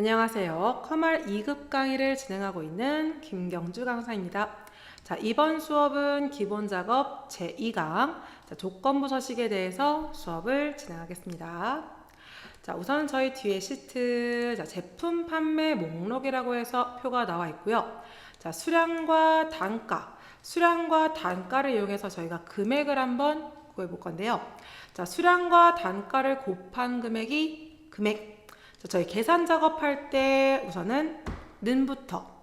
안녕하세요. 커말 2급 강의를 진행하고 있는 김경주 강사입니다. 자, 이번 수업은 기본 작업 제2강 자, 조건부 서식에 대해서 수업을 진행하겠습니다. 자, 우선 저희 뒤에 시트 자, 제품 판매 목록이라고 해서 표가 나와 있고요. 자, 수량과 단가, 수량과 단가를 이용해서 저희가 금액을 한번 구해 볼 건데요. 자, 수량과 단가를 곱한 금액이 금액 자, 저희 계산 작업할 때 우선은 는부터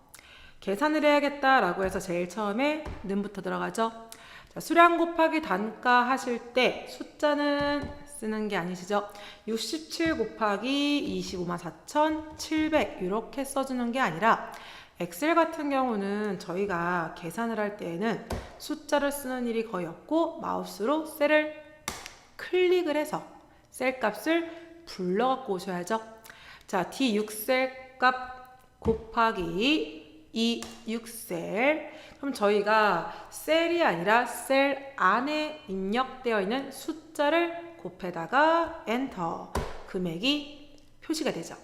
계산을 해야겠다라고 해서 제일 처음에 는부터 들어가죠. 자, 수량 곱하기 단가 하실 때 숫자는 쓰는 게 아니시죠? 67 곱하기 25만 4,700 이렇게 써주는 게 아니라 엑셀 같은 경우는 저희가 계산을 할 때에는 숫자를 쓰는 일이 거의 없고 마우스로 셀을 클릭을 해서 셀 값을 불러 갖고 오셔야죠. 자, D6셀 값 곱하기 이 6셀. 그럼 저희가 셀이 아니라 셀 안에 입력되어 있는 숫자를 곱해다가 엔터. 금액이 표시가 되죠.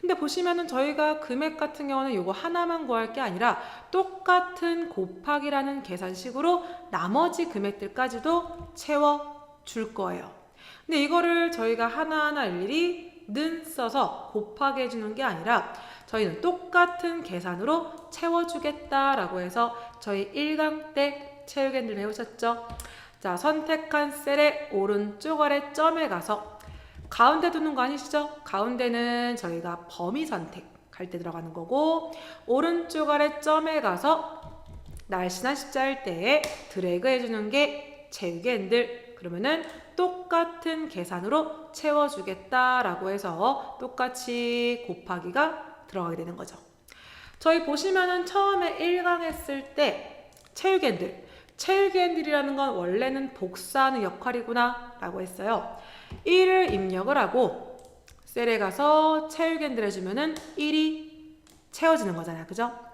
근데 보시면은 저희가 금액 같은 경우는 요거 하나만 구할 게 아니라 똑같은 곱하기라는 계산식으로 나머지 금액들까지도 채워 줄 거예요. 근데 이거를 저희가 하나하나 일일이 는 써서 곱하게 해주는 게 아니라 저희는 똑같은 계산으로 채워주겠다라고 해서 저희 1강 때 체육앤들 배우셨죠? 자, 선택한 셀의 오른쪽 아래 점에 가서 가운데 두는 거 아니시죠? 가운데는 저희가 범위 선택할 때 들어가는 거고 오른쪽 아래 점에 가서 날씬한 십자일 때에 드래그 해주는 게 체육앤들 그러면은 똑같은 계산으로 채워주겠다라고 해서 똑같이 곱하기가 들어가게 되는 거죠. 저희 보시면은 처음에 1강 했을 때 체육앤들, 체육앤들이라는 건 원래는 복사하는 역할이구나 라고 했어요. 1을 입력을 하고 셀에 가서 체육앤들 해주면은 1이 채워지는 거잖아요. 그죠?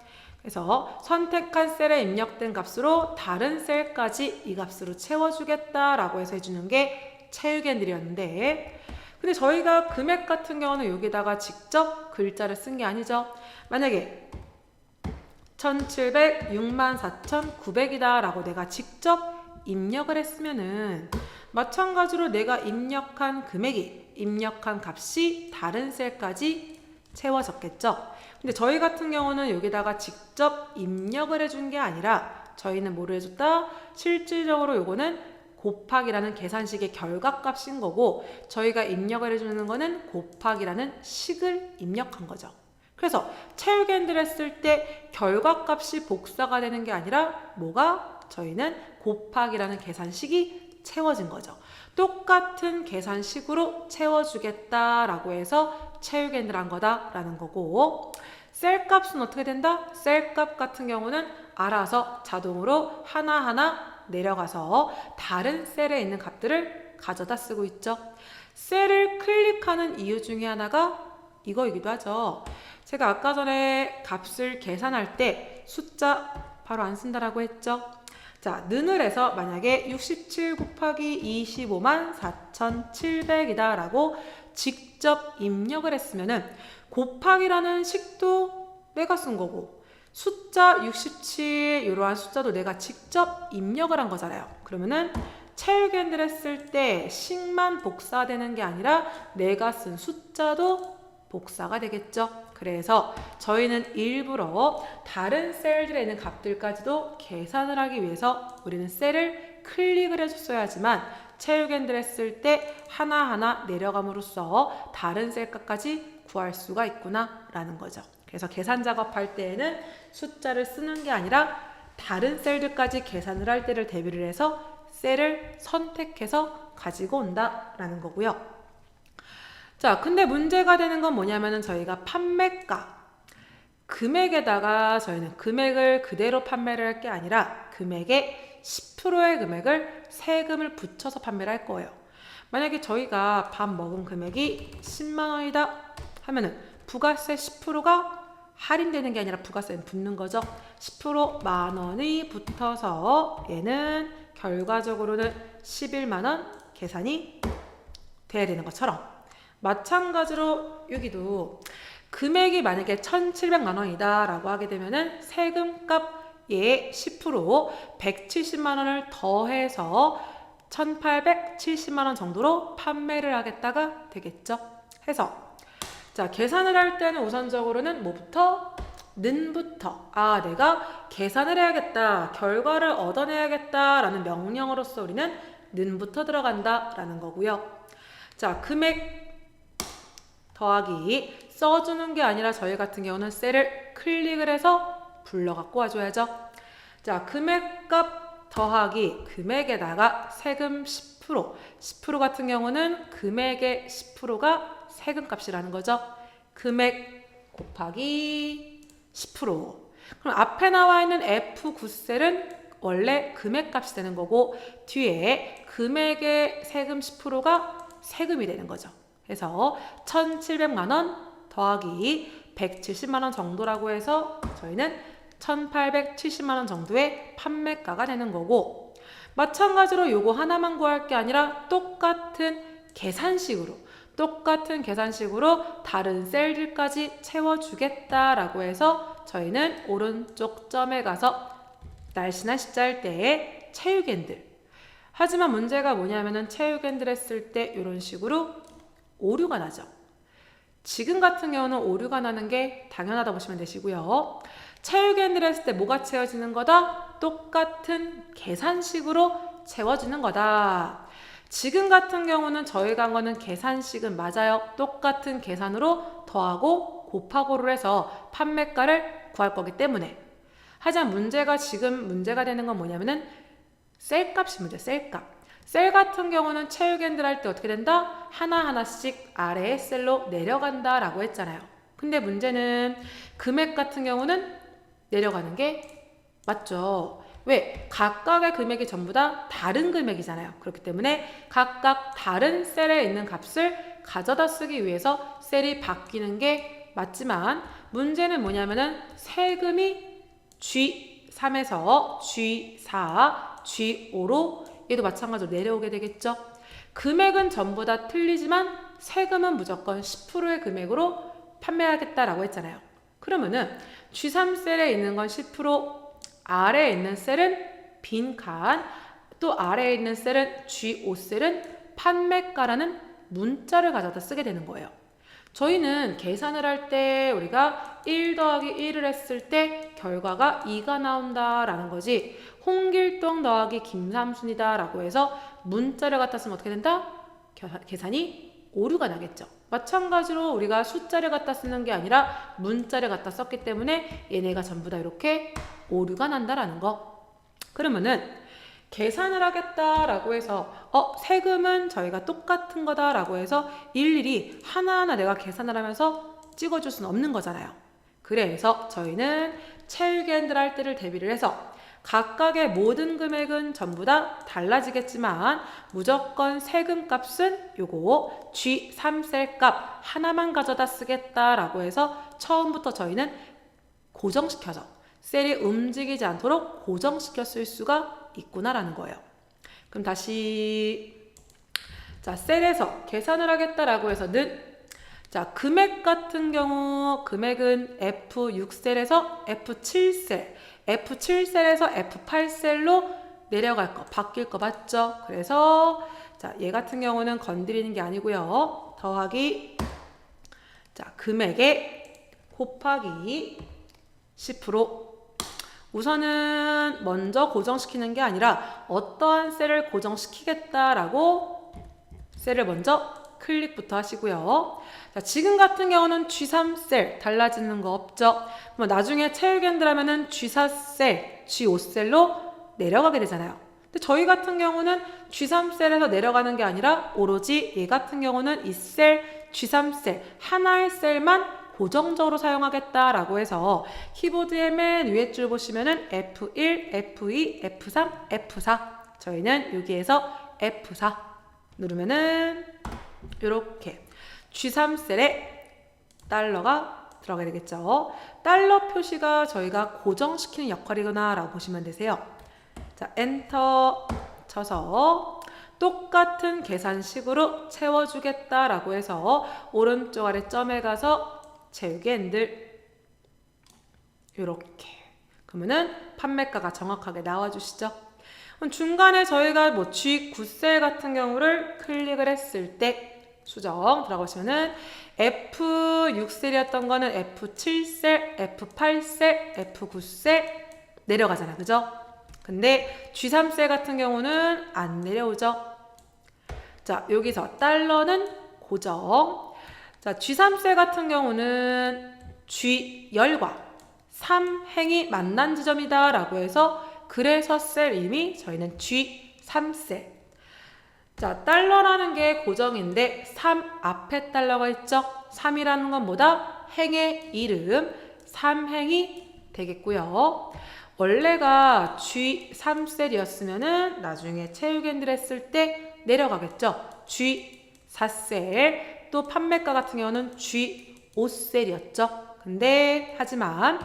그래서 선택한 셀에 입력된 값으로 다른 셀까지 이 값으로 채워주겠다라고 해서 해주는 게 체육앤들이었는데 근데 저희가 금액 같은 경우는 여기다가 직접 글자를 쓴 게 아니죠. 만약에 1700, 64,900이다 라고 내가 직접 입력을 했으면은 마찬가지로 내가 입력한 금액이 입력한 값이 다른 셀까지 채워졌겠죠. 근데 저희 같은 경우는 여기다가 직접 입력을 해준 게 아니라 저희는 뭐를 해줬다? 실질적으로 요거는 곱하기라는 계산식의 결과값인 거고 저희가 입력을 해주는 거는 곱하기라는 식을 입력한 거죠. 그래서 체육앤들 했을 때 결과값이 복사가 되는 게 아니라 뭐가 저희는 곱하기라는 계산식이 채워진 거죠. 똑같은 계산식으로 채워주겠다라고 해서 체육앤들 한 거다라는 거고 셀 값은 어떻게 된다? 셀 값 같은 경우는 알아서 자동으로 하나하나 내려가서 다른 셀에 있는 값들을 가져다 쓰고 있죠. 셀을 클릭하는 이유 중에 하나가 이거이기도 하죠. 제가 아까 전에 값을 계산할 때 숫자 바로 안 쓴다라고 했죠. 자, 해서 만약에 67 곱하기 25만 4,700이다 라고 직접 입력을 했으면은 곱하기라는 식도 내가 쓴 거고 숫자 67 이러한 숫자도 내가 직접 입력을 한 거잖아요. 그러면은 체육앤들 했을 때 식만 복사되는 게 아니라 내가 쓴 숫자도 복사가 되겠죠. 그래서 저희는 일부러 다른 셀들에 있는 값들까지도 계산을 하기 위해서 우리는 셀을 클릭을 해줬어야지만 체육앤들 했을 때 하나하나 내려감으로써 다른 셀 값까지 구할 수가 있구나 라는 거죠. 그래서 계산 작업할 때에는 숫자를 쓰는 게 아니라 다른 셀들까지 계산을 할 때를 대비를 해서 셀을 선택해서 가지고 온다라는 거고요. 자, 근데 문제가 되는 건 뭐냐면은 저희가 판매가 금액에다가 저희는 금액을 그대로 판매를 할 게 아니라 금액에 10%의 금액을 세금을 붙여서 판매를 할 거예요. 만약에 저희가 밥 먹은 금액이 10만 원이다 하면은 부가세 10%가 할인되는 게 아니라 부가세는 붙는 거죠. 10%만 원이 붙어서 얘는 결과적으로는 11만 원 계산이 돼야 되는 것처럼 마찬가지로 여기도 금액이 만약에 1,700만 원이다라고 하게 되면은 세금값의 10% 170만 원을 더해서 1,870만 원 정도로 판매를 하겠다가 되겠죠. 해서 자 계산을 할 때는 우선적으로는 뭐부터 는부터 아 내가 계산을 해야겠다 결과를 얻어내야겠다라는 명령으로서 우리는 는부터 들어간다라는 거고요. 자 금액 더하기 써주는 게 아니라 저희 같은 경우는 셀을 클릭을 해서 불러 갖고 와줘야죠. 자 금액값 더하기 금액에다가 세금 10% 10% 같은 경우는 금액의 10%가 세금값이라는 거죠. 금액 곱하기 10% 그럼 앞에 나와 있는 F9셀은 원래 금액값이 되는 거고 뒤에 금액의 세금 10%가 세금이 되는 거죠. 그래서 1,700만 원 더하기 170만 원 정도라고 해서 저희는 1,870만 원 정도의 판매가가 되는 거고 마찬가지로 요거 하나만 구할 게 아니라 똑같은 계산식으로 똑같은 계산식으로 다른 셀들까지 채워주겠다라고 해서 저희는 오른쪽 점에 가서 날씬한 십자일 때에 체육앤들. 하지만 문제가 뭐냐면은 체육앤들 했을 때 이런 식으로 오류가 나죠. 지금 같은 경우는 오류가 나는 게 당연하다 보시면 되시고요. 체육앤들 했을 때 뭐가 채워지는 거다? 똑같은 계산식으로 채워지는 거다. 지금 같은 경우는 저희가 한 거는 계산식은 맞아요. 똑같은 계산으로 더하고 곱하고를 해서 판매가를 구할 거기 때문에. 하지만 문제가 지금 문제가 되는 건 뭐냐면은 셀값이 문제, 셀값. 셀 같은 경우는 체육앤들 할 때 어떻게 된다? 하나하나씩 아래의 셀로 내려간다 라고 했잖아요. 근데 문제는 금액 같은 경우는 내려가는 게 맞죠. 왜? 각각의 금액이 전부 다 다른 금액이잖아요. 그렇기 때문에 각각 다른 셀에 있는 값을 가져다 쓰기 위해서 셀이 바뀌는 게 맞지만 문제는 뭐냐면은 세금이 G3에서 G4, G5로 얘도 마찬가지로 내려오게 되겠죠. 금액은 전부 다 틀리지만 세금은 무조건 10%의 금액으로 판매하겠다라고 했잖아요. 그러면은 G3셀에 있는 건 10%, 아래에 있는 셀은 빈 칸, 또 아래에 있는 셀은 G5셀은 판매가라는 문자를 가져다 쓰게 되는 거예요. 저희는 계산을 할 때 우리가 1 더하기 1을 했을 때 결과가 2가 나온다라는 거지 홍길동 더하기 김삼순이다라고 해서 문자를 갖다 쓰면 어떻게 된다? 겨- 계산이 오류가 나겠죠. 마찬가지로 우리가 숫자를 갖다 쓰는 게 아니라 문자를 갖다 썼기 때문에 얘네가 전부 다 이렇게 오류가 난다라는 거. 그러면은 계산을 하겠다라고 해서 어 세금은 저희가 똑같은 거다라고 해서 일일이 하나하나 내가 계산을 하면서 찍어줄 수는 없는 거잖아요. 그래서 저희는 체육앤들 할 때를 대비를 해서 각각의 모든 금액은 전부 다 달라지겠지만 무조건 세금 값은 요거 G3셀 값 하나만 가져다 쓰겠다라고 해서 처음부터 저희는 고정시켜서 셀이 움직이지 않도록 고정시켜 쓸 수가 있구나라는 거예요. 그럼 다시 자 셀에서 계산을 하겠다라고 해서는 자 금액 같은 경우 금액은 F6셀에서 F7셀 F7셀에서 F8셀로 내려갈 거 바뀔 거 맞죠? 그래서 자 얘 같은 경우는 건드리는 게 아니고요 더하기 자 금액에 곱하기 10% 우선은 먼저 고정시키는 게 아니라 어떠한 셀을 고정시키겠다라고 셀을 먼저 클릭부터 하시고요. 자, 지금 같은 경우는 G3셀 달라지는 거 없죠? 그럼 나중에 체육앤들 하면은 G4셀, G5셀로 내려가게 되잖아요. 근데 저희 같은 경우는 G3셀에서 내려가는 게 아니라 오로지 얘 같은 경우는 이 셀, G3셀 하나의 셀만 고정적으로 사용하겠다라고 해서 키보드의 맨 위에 줄 보시면은 F1, F2, F3, F4 저희는 여기에서 F4 누르면은 이렇게 G3셀에 달러가 들어가게 되겠죠. 달러 표시가 저희가 고정시키는 역할이구나 라고 보시면 되세요. 자, 엔터 쳐서 똑같은 계산식으로 채워주겠다라고 해서 오른쪽 아래 점에 가서 채우기 핸들 이렇게 그러면은 판매가가 정확하게 나와주시죠. 중간에 저희가 뭐 G9셀 같은 경우를 클릭을 했을 때 수정 들어가시면은 F6셀이었던 거는 F7셀, F8셀, F9셀 내려가잖아. 그죠? 근데 G3셀 같은 경우는 안 내려오죠. 자, 여기서 달러는 고정. 자, G3셀 같은 경우는 G10과 3행이 만난 지점이다 라고 해서 그래서 셀 이미 저희는 G3셀. 자, 달러라는 게 고정인데 3 앞에 달러가 있죠. 3이라는 건 뭐다? 행의 이름 3행이 되겠고요. 원래가 G3셀이었으면은 나중에 핸들 했을 때 내려가겠죠. G4셀 또 판매가 같은 경우는 G5셀이었죠. 근데 하지만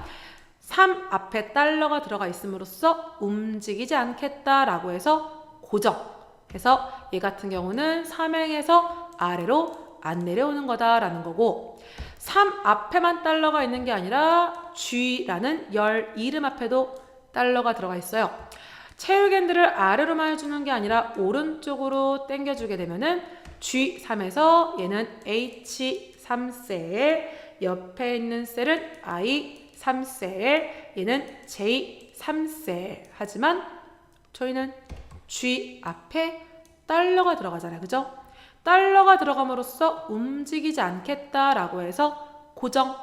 3 앞에 달러가 들어가 있음으로써 움직이지 않겠다라고 해서 고정. 그래서 얘 같은 경우는 3행에서 아래로 안 내려오는 거다라는 거고 3 앞에만 달러가 있는 게 아니라 G라는 열 이름 앞에도 달러가 들어가 있어요. 체육핸들을 아래로만 해주는 게 아니라 오른쪽으로 당겨주게 되면은 G3에서 얘는 H3셀 옆에 있는 셀은 I3셀 얘는 J3셀 하지만 저희는 G 앞에 달러가 들어가잖아요. 그죠? 달러가 들어감으로써 움직이지 않겠다라고 해서 고정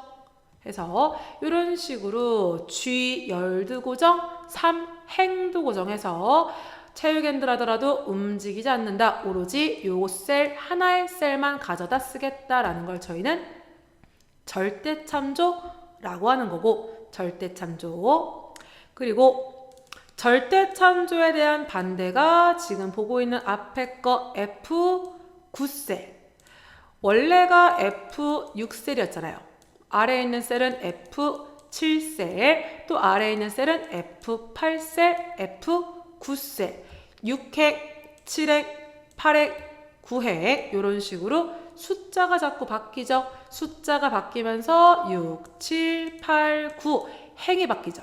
해서 이런 식으로 G 열도 고정, 3 행도 고정해서 체육핸들 하더라도 움직이지 않는다. 오로지 요 셀 하나의 셀만 가져다 쓰겠다라는 걸 저희는 절대 참조라고 하는 거고 절대 참조 그리고 절대 참조에 대한 반대가 지금 보고 있는 앞에 거 F9셀 원래가 F6셀이었잖아요. 아래에 있는 셀은 F7셀, 또 아래에 있는 셀은 F8셀, F9셀, 6획, 7획, 8획, 9획 이런 식으로 숫자가 자꾸 바뀌죠. 숫자가 바뀌면서 6, 7, 8, 9 행이 바뀌죠.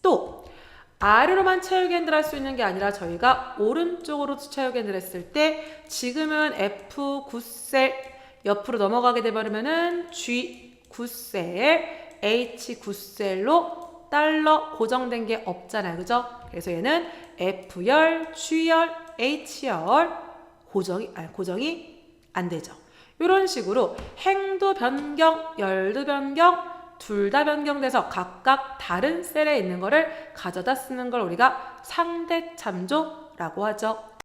또 아래로만 체육 핸들 할 수 있는 게 아니라 저희가 오른쪽으로 체육 핸들 했을 때 지금은 F9셀 옆으로 넘어가게 되버리면은 G9셀, H9셀로 달러 고정된 게 없잖아요. 그죠? 그래서 얘는 F열, G열, H열 고정이 아니 고정이 안 되죠. 이런 식으로 행도 변경, 열도 변경 둘 다 변경돼서 각각 다른 셀에 있는 거를 가져다 쓰는 걸 우리가 상대 참조라고 하죠.